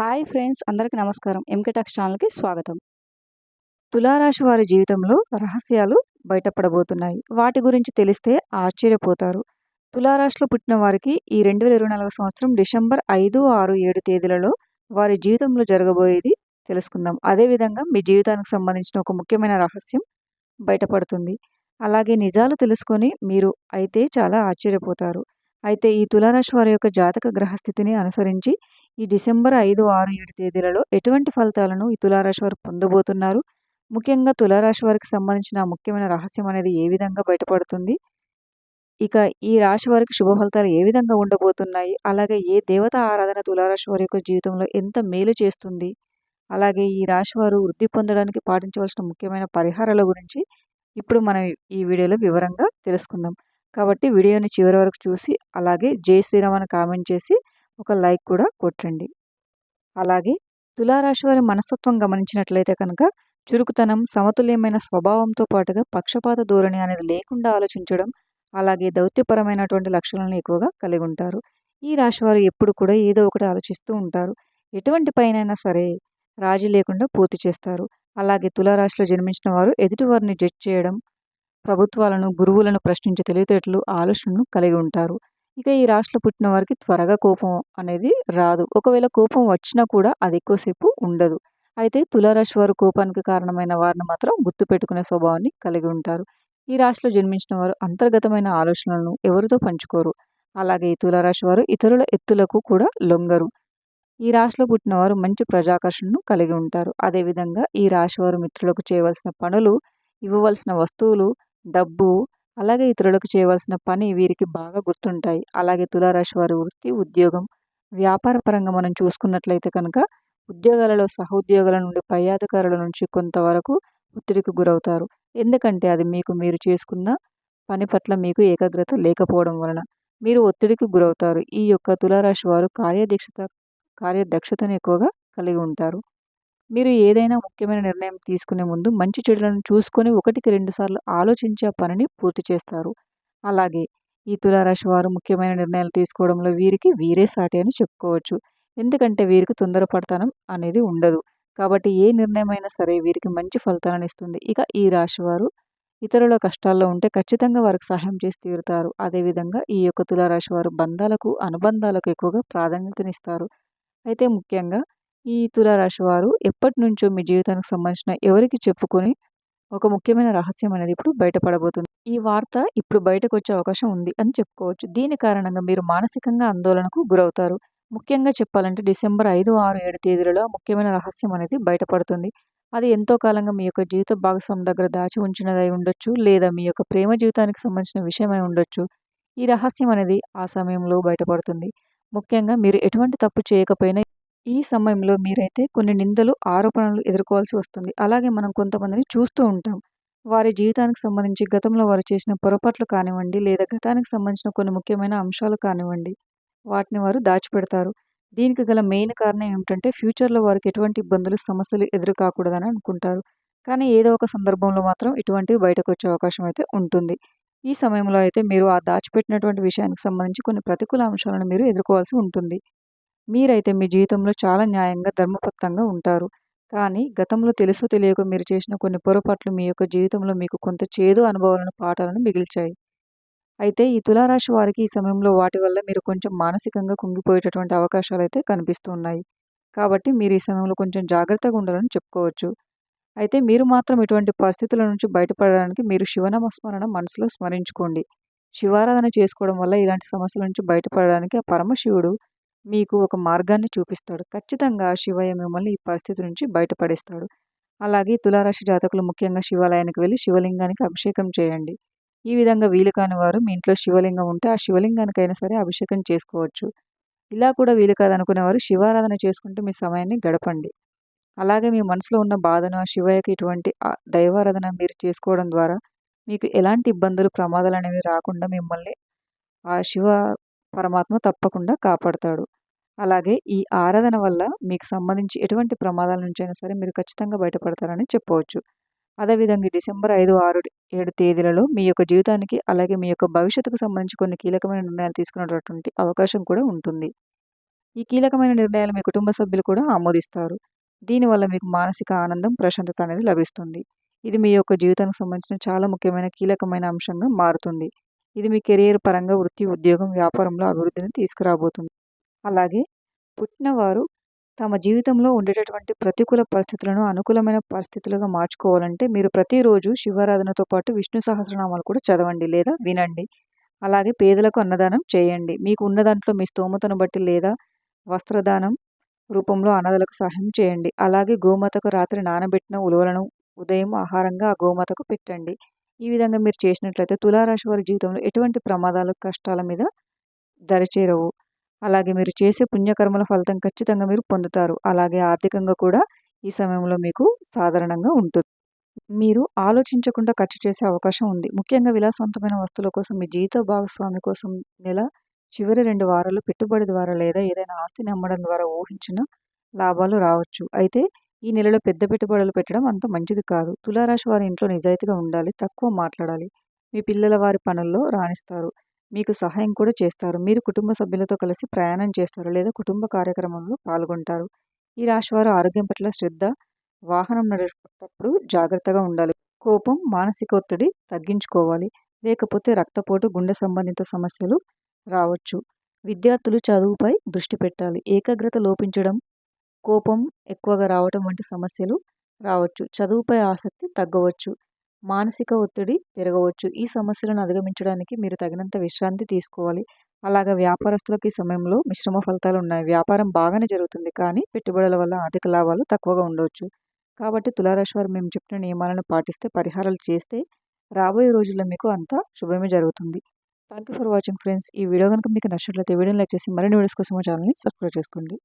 Hi friends అందరికీ నమస్కారం. ఎంకటాక్స్ ఛానల్కి స్వాగతం. తులారాశి వారి జీవితంలో రహస్యాలు బయటపడబోతున్నాయి. వాటి గురించి తెలిస్తే ఆశ్చర్యపోతారు. తులారాశిలో పుట్టిన వారికి ఈ రెండు వేల ఇరవై నాలుగు సంవత్సరం డిసెంబర్ ఐదు ఆరు ఏడు తేదీలలో వారి జీవితంలో జరగబోయేది తెలుసుకుందాం. అదేవిధంగా మీ జీవితానికి సంబంధించిన ఒక ముఖ్యమైన రహస్యం బయటపడుతుంది. అలాగే నిజాలు తెలుసుకొని మీరు అయితే చాలా ఆశ్చర్యపోతారు. అయితే ఈ తులారాశి వారి యొక్క జాతక గ్రహస్థితిని అనుసరించి ఈ డిసెంబర్ ఐదు ఆరు ఏడు తేదీలలో ఎటువంటి ఫలితాలను ఈ తులారాశి వారు పొందబోతున్నారు? ముఖ్యంగా తులారాశి వారికి సంబంధించిన ముఖ్యమైన రహస్యం అనేది ఏ విధంగా బయటపడుతుంది? ఇక ఈ రాశి వారికి శుభ ఫలితాలు ఏ విధంగా ఉండబోతున్నాయి? అలాగే ఏ దేవత ఆరాధన తులారాశి వారి యొక్క జీవితంలో ఎంత మేలు చేస్తుంది? అలాగే ఈ రాశి వారు వృద్ధి పొందడానికి పాటించవలసిన ముఖ్యమైన పరిహారాల గురించి ఇప్పుడు మనం ఈ వీడియోలో వివరంగా తెలుసుకుందాం. కాబట్టి వీడియోని చివరి వరకు చూసి అలాగే జై శ్రీరామ్ అని కామెంట్ చేసి ఒక లైక్ కూడా కొట్టండి. అలాగే తులారాశి వారి మనస్తత్వం గమనించినట్లయితే కనుక చురుకుతనం సమతుల్యమైన స్వభావంతో పాటుగా పక్షపాత ధోరణి అనేది లేకుండా ఆలోచించడం అలాగే దౌత్యపరమైనటువంటి లక్షణాలను ఎక్కువగా కలిగి ఉంటారు. ఈ రాశి వారు ఎప్పుడు కూడా ఏదో ఒకటి ఆలోచిస్తూ ఉంటారు. ఎటువంటి పైనైనా సరే రాజీ లేకుండా పూర్తి చేస్తారు. అలాగే తులారాశిలో జన్మించిన వారు ఎదుటివారిని జడ్జ్ చేయడం ప్రభుత్వాలను గురువులను ప్రశ్నించే తెలివితేటలు ఆలోచనను కలిగి ఉంటారు. ఇక ఈ రాశిలో పుట్టిన వారికి త్వరగా కోపం అనేది రాదు. ఒకవేళ కోపం వచ్చినా కూడా అది ఎక్కువసేపు ఉండదు. అయితే తులారాశి వారు కోపానికి కారణమైన వారిని మాత్రం గుర్తుపెట్టుకునే స్వభావాన్ని కలిగి ఉంటారు. ఈ రాశిలో జన్మించిన వారు అంతర్గతమైన ఆలోచనలను ఎవరితో పంచుకోరు. అలాగే ఈ తులారాశి వారు ఇతరుల ఎత్తులకు కూడా లొంగరు. ఈ రాశిలో పుట్టిన వారు మంచి ప్రజాకర్షణను కలిగి ఉంటారు. అదేవిధంగా ఈ రాశి వారు మిత్రులకు చేయవలసిన పనులు ఇవ్వవలసిన వస్తువులు డబ్బు అలాగే ఇతరులకు చేయవలసిన పని వీరికి బాగా గుర్తుంటాయి. అలాగే తులారాశి వారి వృత్తి ఉద్యోగం వ్యాపార పరంగా మనం చూసుకున్నట్లయితే కనుక ఉద్యోగాలలో సహోద్యోగుల నుండి పై అధికారుల నుంచి కొంతవరకు ఒత్తిడికి గురవుతారు. ఎందుకంటే అది మీకు మీరు చేసుకున్న పని పట్ల మీకు ఏకాగ్రత లేకపోవడం వలన మీరు ఒత్తిడికి గురవుతారు. ఈ యొక్క తులారాశి వారు కార్యదీక్షత కార్యదక్షతను ఎక్కువగా కలిగి ఉంటారు. మీరు ఏదైనా ముఖ్యమైన నిర్ణయం తీసుకునే ముందు మంచి చెడులను చూసుకొని ఒకటికి రెండు సార్లు ఆలోచించి ఆ పనిని పూర్తి చేస్తారు. అలాగే ఈ తులారాశి వారు ముఖ్యమైన నిర్ణయాలు తీసుకోవడంలో వీరికి వీరే సాటి అని చెప్పుకోవచ్చు. ఎందుకంటే వీరికి తొందరపడతనం అనేది ఉండదు. కాబట్టి ఏ నిర్ణయం అయినా సరే వీరికి మంచి ఫలితాలను ఇస్తుంది. ఇక ఈ రాశి వారు ఇతరుల కష్టాల్లో ఉంటే ఖచ్చితంగా వారికి సహాయం చేసి తీరుతారు. అదేవిధంగా ఈ యొక్క తులారాశి వారు బంధాలకు అనుబంధాలకు ఎక్కువగా ప్రాధాన్యతనిస్తారు. అయితే ముఖ్యంగా ఈ తులారాశి వారు ఎప్పటి నుంచో మీ జీవితానికి సంబంధించిన ఎవరికి చెప్పుకొని ఒక ముఖ్యమైన రహస్యం అనేది ఇప్పుడు బయటపడబోతుంది. ఈ వార్త ఇప్పుడు బయటకు వచ్చే అవకాశం ఉంది అని చెప్పుకోవచ్చు. దీని కారణంగా మీరు మానసికంగా ఆందోళనకు గురవుతారు. ముఖ్యంగా చెప్పాలంటే డిసెంబర్ ఐదు ఆరు ఏడు తేదీలలో ముఖ్యమైన రహస్యం అనేది బయటపడుతుంది. అది ఎంతో కాలంగా మీ యొక్క జీవిత భాగస్వామి దగ్గర దాచి ఉంచినదై ఉండొచ్చు లేదా మీ యొక్క ప్రేమ జీవితానికి సంబంధించిన విషయమై ఉండొచ్చు. ఈ రహస్యం అనేది ఆ సమయంలో బయటపడుతుంది. ముఖ్యంగా మీరు ఎటువంటి తప్పు చేయకపోయినా ఈ సమయంలో మీరైతే కొన్ని నిందలు ఆరోపణలు ఎదుర్కోవాల్సి వస్తుంది. అలాగే మనం కొంతమందిని చూస్తూ ఉంటాం. వారి జీవితానికి సంబంధించి గతంలో వారు చేసిన పొరపాట్లు కానివ్వండి లేదా గతానికి సంబంధించిన కొన్ని ముఖ్యమైన అంశాలు కానివ్వండి వాటిని వారు దాచిపెడతారు. దీనికి గల మెయిన్ కారణం ఏమిటంటే ఫ్యూచర్లో వారికి ఎటువంటి ఇబ్బందులు సమస్యలు ఎదురు కాకూడదని అనుకుంటారు. కానీ ఏదో ఒక సందర్భంలో మాత్రం ఇటువంటివి బయటకు వచ్చే అవకాశం అయితే ఉంటుంది. ఈ సమయంలో అయితే మీరు ఆ దాచిపెట్టినటువంటి విషయానికి సంబంధించి కొన్ని ప్రతికూల అంశాలను మీరు ఎదుర్కోవాల్సి ఉంటుంది. మీరైతే మీ జీవితంలో చాలా న్యాయంగా ధర్మబద్ధంగా ఉంటారు. కానీ గతంలో తెలుసు తెలియక మీరు చేసిన కొన్ని పొరపాట్లు మీ యొక్క జీవితంలో మీకు కొంత చేదు అనుభవాలను పాఠాలను మిగిల్చాయి. అయితే ఈ తులారాశి వారికి ఈ సమయంలో వాటి వల్ల మీరు కొంచెం మానసికంగా కుంగిపోయేటటువంటి అవకాశాలు అయితే కనిపిస్తున్నాయి కాబట్టి మీరు ఈ సమయంలో కొంచెం జాగ్రత్తగా ఉండాలని చెప్పుకోవచ్చు. అయితే మీరు మాత్రం ఇటువంటి పరిస్థితుల నుంచి బయటపడడానికి మీరు శివనామస్మరణ మనసులో స్మరించుకోండి. శివారాధన చేసుకోవడం వల్ల ఇలాంటి సమస్యల నుంచి బయటపడడానికి ఆ పరమశివుడు మీకు ఒక మార్గాన్ని చూపిస్తాడు. ఖచ్చితంగా శివయ్య మిమ్మల్ని ఈ పరిస్థితి నుంచి బయటపడేస్తాడు. అలాగే తులారాశి జాతకులు ముఖ్యంగా శివాలయానికి వెళ్ళి శివలింగానికి అభిషేకం చేయండి. ఈ విధంగా వీలు కాని వారు మీ ఇంట్లో శివలింగం ఉంటే ఆ శివలింగానికైనా సరే అభిషేకం చేసుకోవచ్చు. ఇలా కూడా వీలు కాదనుకునేవారు శివారాధన చేసుకుంటూ మీ సమయాన్ని గడపండి. అలాగే మీ మనసులో ఉన్న బాధను ఆ శివయ్యకి ఇటువంటి దైవారాధన మీరు చేసుకోవడం ద్వారా మీకు ఎలాంటి ఇబ్బందులు ప్రమాదాలు అనేవి రాకుండా మిమ్మల్ని ఆ శివ పరమాత్మ తప్పకుండా కాపాడతాడు. అలాగే ఈ ఆరాధన వల్ల మీకు సంబంధించి ఎటువంటి ప్రమాదాల నుంచైనా సరే మీరు ఖచ్చితంగా బయటపడతారని చెప్పవచ్చు. అదేవిధంగా డిసెంబర్ ఐదు ఆరు ఏడు తేదీలలో మీ యొక్క జీవితానికి అలాగే మీ యొక్క భవిష్యత్తుకు సంబంధించి కొన్ని కీలకమైన నిర్ణయాలు తీసుకునేటటువంటి అవకాశం కూడా ఉంటుంది. ఈ కీలకమైన నిర్ణయాలు మీ కుటుంబ సభ్యులు కూడా ఆమోదిస్తారు. దీనివల్ల మీకు మానసిక ఆనందం ప్రశాంతత అనేది లభిస్తుంది. ఇది మీ యొక్క జీవితానికి సంబంధించిన చాలా ముఖ్యమైన కీలకమైన అంశంగా మారుతుంది. ఇది మీ కెరియర్ పరంగా వృత్తి ఉద్యోగం వ్యాపారంలో అభివృద్ధిని తీసుకురాబోతుంది. అలాగే పుట్టినవారు తమ జీవితంలో ఉండేటటువంటి ప్రతికూల పరిస్థితులను అనుకూలమైన పరిస్థితులుగా మార్చుకోవాలంటే మీరు ప్రతిరోజు శివారాధనతో పాటు విష్ణు సహస్రనామాలు కూడా చదవండి లేదా వినండి. అలాగే పేదలకు అన్నదానం చేయండి. మీకు ఉన్న దాంట్లో మీ స్తోమతను బట్టి లేదా వస్త్రదానం రూపంలో అనాథలకు సహాయం చేయండి. అలాగే గోమాతకు రాత్రి నానబెట్టిన ఉలవలను ఉదయం ఆహారంగా ఆ గోమాతకు పెట్టండి. ఈ విధంగా మీరు చేసినట్లయితే తులారాశి వారి జీవితంలో ఎటువంటి ప్రమాదాలు కష్టాల మీద దరిచేరవు అలాగే మీరు చేసే పుణ్యకర్మల ఫలితం ఖచ్చితంగా మీరు పొందుతారు. అలాగే ఆర్థికంగా కూడా ఈ సమయంలో మీకు సాధారణంగా ఉంటుంది. మీరు ఆలోచించకుండా ఖర్చు చేసే అవకాశం ఉంది. ముఖ్యంగా విలాసవంతమైన వస్తువుల కోసం మీ జీవిత భాగస్వామి కోసం నెల చివరి రెండు వారాలు పెట్టుబడి ద్వారా లేదా ఏదైనా ఆస్తిని అమ్మడం ద్వారా ఊహించిన లాభాలు రావచ్చు. అయితే ఈ నెలలో పెద్ద పెట్టుబడులు పెట్టడం అంత మంచిది కాదు. తులారాశి వారి ఇంట్లో నిజాయితీగా ఉండాలి తక్కువ మాట్లాడాలి. మీ పిల్లల వారి పనుల్లో రాణిస్తారు. మీకు సహాయం కూడా చేస్తారు. మీరు కుటుంబ సభ్యులతో కలిసి ప్రయాణం చేస్తారు లేదా కుటుంబ కార్యక్రమంలో పాల్గొంటారు. ఈ రాశి వారు ఆరోగ్యం పట్ల శ్రద్ధ వాహనం నడిపేటప్పుడు జాగ్రత్తగా ఉండాలి. కోపం మానసిక ఒత్తిడి తగ్గించుకోవాలి. లేకపోతే రక్తపోటు గుండె సంబంధిత సమస్యలు రావచ్చు. విద్యార్థులు చదువుపై దృష్టి పెట్టాలి. ఏకాగ్రత లోపించడం కోపం ఎక్కువగా రావటం వంటి సమస్యలు రావచ్చు. చదువుపై ఆసక్తి తగ్గవచ్చు. మానసిక ఒత్తిడి పెరగవచ్చు. ఈ సమస్యలను అధిగమించడానికి మీరు తగినంత విశ్రాంతి తీసుకోవాలి. అలాగే వ్యాపారస్తులకు ఈ సమయంలో మిశ్రమ ఫలితాలు ఉన్నాయి. వ్యాపారం బాగానే జరుగుతుంది కానీ పెట్టుబడుల వల్ల ఆర్థిక లాభాలు తక్కువగా ఉండవచ్చు. కాబట్టి తులారాశి వారు మేము చెప్పిన నియమాలను పాటిస్తే పరిహారాలు చేస్తే రాబోయే రోజుల్లో మీకు అంతా శుభమే జరుగుతుంది. Thank you for watching friends ఈ వీడియో కనుక మీకు నచ్చినట్లయితే వీడియోని లైక్ చేసి మరిన్ని వీడియోస్ కోసం మా ఛానల్ని సబ్స్క్రైబ్ చేసుకోండి.